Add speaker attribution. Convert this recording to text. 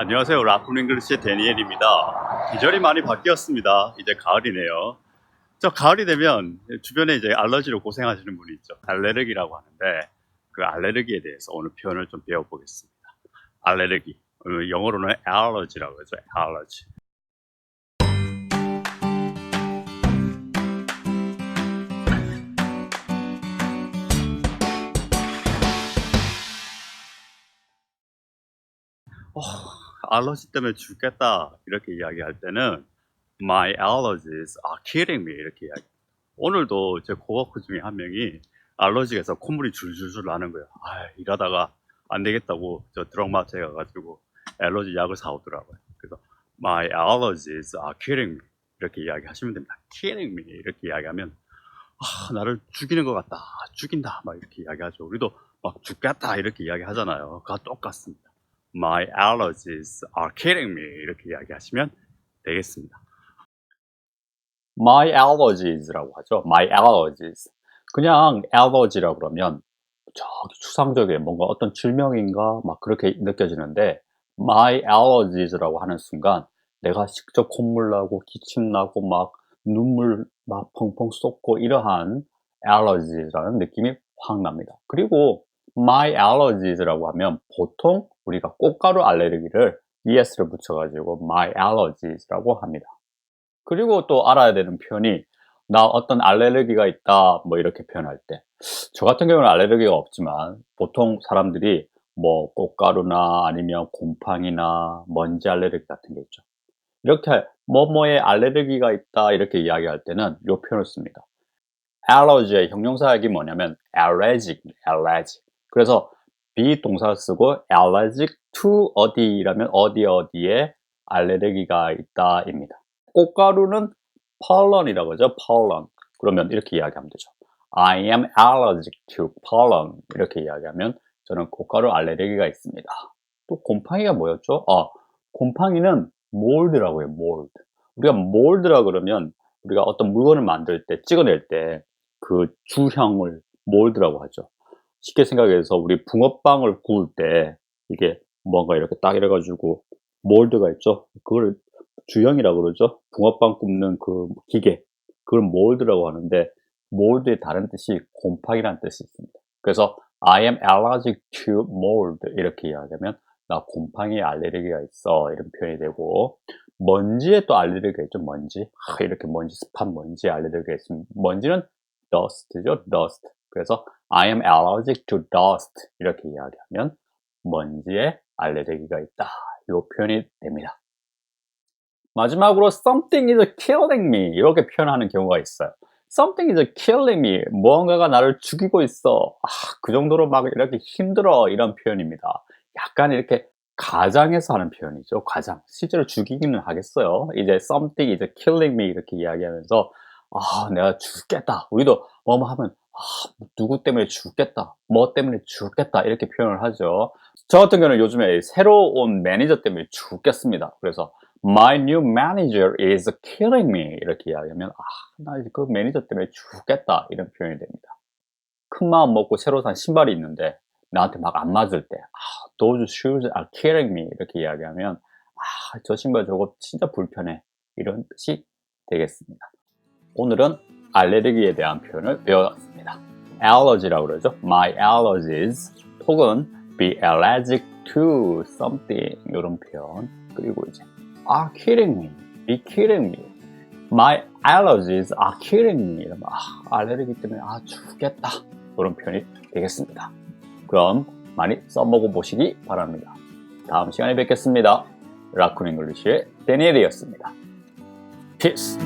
Speaker 1: 안녕하세요. 라쿤 잉글리시의 데니엘입니다. 계절이 많이 바뀌었습니다. 이제 가을이네요. 저 가을이 되면 주변에 이제 알러지로 고생하시는 분이 있죠. 알레르기라고 하는데 그 알레르기에 대해서 오늘 표현을 좀 배워보겠습니다. 알레르기. 어, 영어로는 allergy라고 하죠. 어, 알러지 때문에 죽겠다 이렇게 이야기할 때는 My allergies are killing me 이렇게 이야기. 오늘도 제 코워커 중에 한 명이 알러지가 있어 콧물이 줄줄줄 나는 거예요. 아 일하다가 안 되겠다고 저 드럭마트에 가가지고 알러지 약을 사오더라고요. 그래서 My allergies are killing me 이렇게 이야기하시면 됩니다. Killing me 이렇게 이야기하면 아 나를 죽이는 것 같다, 죽인다 막 이렇게 이야기하죠. 우리도 막 죽겠다 이렇게 이야기하잖아요. 그거 똑같습니다. My allergies are killing me 이렇게 이야기하시면 되겠습니다.
Speaker 2: My allergies라고 하죠. My allergies. 그냥 allergy라고 그러면 저기 추상적인 뭔가 어떤 질명인가 막 그렇게 느껴지는데 my allergies라고 하는 순간 내가 직접 콧물 나고 기침 나고 막 눈물 막 펑펑 쏟고 이러한 allergies라는 느낌이 확 납니다. 그리고 my allergies라고 하면 보통 우리가 꽃가루 알레르기를 es를 붙여가지고 my allergies라고 합니다. 그리고 또 알아야 되는 표현이 나 어떤 알레르기가 있다 뭐 이렇게 표현할 때 저 같은 경우는 알레르기가 없지만 보통 사람들이 뭐 꽃가루나 아니면 곰팡이나 먼지 알레르기 같은 게 있죠. 이렇게 뭐뭐에 알레르기가 있다 이렇게 이야기할 때는 이 표현을 씁니다. allergy의 형용사역이 뭐냐면 allergic, allergic. 그래서 비동사 쓰고 allergic to 어디라면 어디 어디에 알레르기가 있다입니다. 꽃가루는 pollen이라고 하죠. pollen. 그러면 이렇게 이야기하면 되죠. I am allergic to pollen. 이렇게 이야기하면 저는 꽃가루 알레르기가 있습니다. 또 곰팡이가 뭐였죠? 아, 곰팡이는 mold라고 해요. mold. 우리가 mold라 그러면 우리가 어떤 물건을 만들 때, 찍어낼 때 그 주형을 mold라고 하죠. 쉽게 생각해서 우리 붕어빵을 구울 때 이게 뭔가 이렇게 딱 이래가지고 몰드가 있죠. 그걸 주형이라고 그러죠. 붕어빵 굽는 그 기계. 그걸 몰드라고 하는데 몰드의 다른 뜻이 곰팡이라는 뜻이 있습니다. 그래서 I am allergic to mold 이렇게 이야기하면 나 곰팡이 알레르기가 있어 이런 표현이 되고 먼지에 또 알레르기가 있죠. 먼지. 아, 이렇게 먼지 습한 먼지 알레르기가 있으면 먼지는 dust죠. dust. 그래서 I am allergic to dust 이렇게 이야기하면 먼지에 알레르기가 있다. 이 표현이 됩니다. 마지막으로 something is killing me 이렇게 표현하는 경우가 있어요. something is killing me 무언가가 나를 죽이고 있어. 아, 그 정도로 막 이렇게 힘들어 이런 표현입니다. 약간 이렇게 가장해서 하는 표현이죠. 가장. 실제로 죽이기는 하겠어요. 이제 something is killing me 이렇게 이야기하면서 아, 내가 죽겠다. 우리도 뭐뭐 하면 아, 누구 때문에 죽겠다. 뭐 때문에 죽겠다. 이렇게 표현을 하죠. 저 같은 경우는 요즘에 새로 온 매니저 때문에 죽겠습니다. 그래서 My new manager is killing me 이렇게 이야기하면 아, 나 그 매니저 때문에 죽겠다 이런 표현이 됩니다. 큰 마음 먹고 새로 산 신발이 있는데 나한테 막 안 맞을 때 아, those shoes are killing me 이렇게 이야기하면 아, 저 신발 저거 진짜 불편해 이런 뜻이 되겠습니다. 오늘은 알레르기에 대한 표현을 배웠습니다. Allergy라고 그러죠. My allergies 혹은 be allergic to something 이런 표현 그리고 이제 are killing me, be killing me. My allergies are killing me. 이러면 아, 알레르기 때문에 아 죽겠다. 이런 표현이 되겠습니다. 그럼 많이 써먹어 보시기 바랍니다. 다음 시간에 뵙겠습니다. 라쿤 잉글리시의 데니엘이었습니다. Peace.